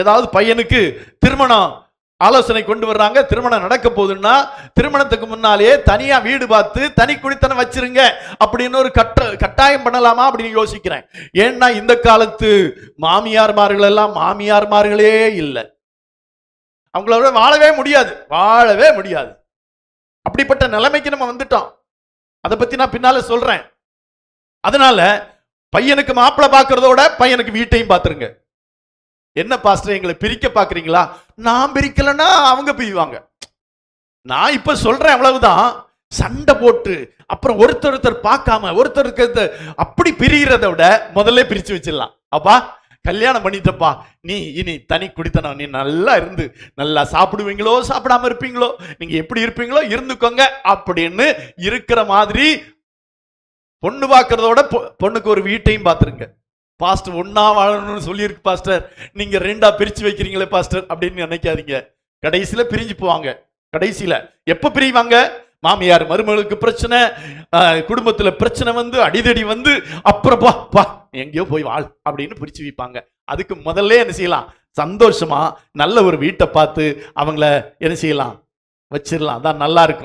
ஏதாவது பையனுக்கு திருமணம் ஆலோசனை கொண்டு வர்றாங்க திருமணம் நடக்க போகுதுன்னா திருமணத்துக்கு முன்னாலேயே தனியா வீடு பார்த்து தனி குடித்தனம் வச்சிருங்க அப்படின்னு ஒரு கட்ட கட்டாயம் பண்ணலாமா அப்படின்னு யோசிக்கிறேன். ஏன்னா இந்த காலத்து மாமியார்மார்கள் எல்லாம் மாமியார்மார்களே இல்லை. அவங்களோட வாழவே முடியாது வாழவே முடியாது. அப்படிப்பட்ட நிலைமைக்கு நம்ம வந்துட்டோம். அதை பத்தி நான் பின்னால சொல்றேன். அதனால பையனுக்கு மாப்பிள்ளை பார்க்கறதோட பையனுக்கு வீட்டையும் பார்த்துருங்க. என்ன பாஸ்டர் எங்களை பிரிக்க பார்க்குறீங்களா? நான் பிரிக்கலன்னா அவங்க பிரிவாங்க. நான் இப்போ சொல்கிறேன் அவ்வளவுதான். சண்டை போட்டு அப்புறம் ஒருத்தர் ஒருத்தர் பார்க்காம ஒருத்தர் ஒருத்தர் அப்படி பிரிகிறத விட முதல்ல பிரித்து வச்சிடலாம். அப்பா கல்யாணம் பண்ணிட்டப்பா நீ இனி தனி குடித்தனம் நீ நல்லா இருந்து நல்லா சாப்பிடுவீங்களோ சாப்பிடாம இருப்பீங்களோ நீங்க எப்படி இருப்பீங்களோ இருந்துக்கோங்க அப்படின்னு இருக்கிற மாதிரி பொண்ணு பார்க்கறதோட பொ- பொண்ணுக்கு ஒரு வீட்டையும் பார்த்துருங்க. பாஸ்டர் ஒன்றா வாழணும்னு சொல்லியிருக்கு பாஸ்டர் நீங்க ரெண்டா பிரிச்சு வைக்கிறீங்களே பாஸ்டர் அப்படின்னு நினைக்காதீங்க. கடைசியில பிரிஞ்சு போவாங்க. கடைசியில எப்ப பிரிவாங்க? மாமியார் மருமகளுக்கு பிரச்சனை குடும்பத்தில் குடும்பத்துல பிரச்சனை வந்து அடிதடி வந்து அப்புறம் பா பா எங்கேயோ போய் வாழ் அப்படின்னு பிரிச்சு வைப்பாங்க. அதுக்கு முதல்ல என்ன செய்யலாம்? சந்தோஷமா நல்ல ஒரு வீட்டை பார்த்து அவங்கள என்ன செய்யலாம்? வச்சிடலாம் அதான் நல்லா இருக்கும்.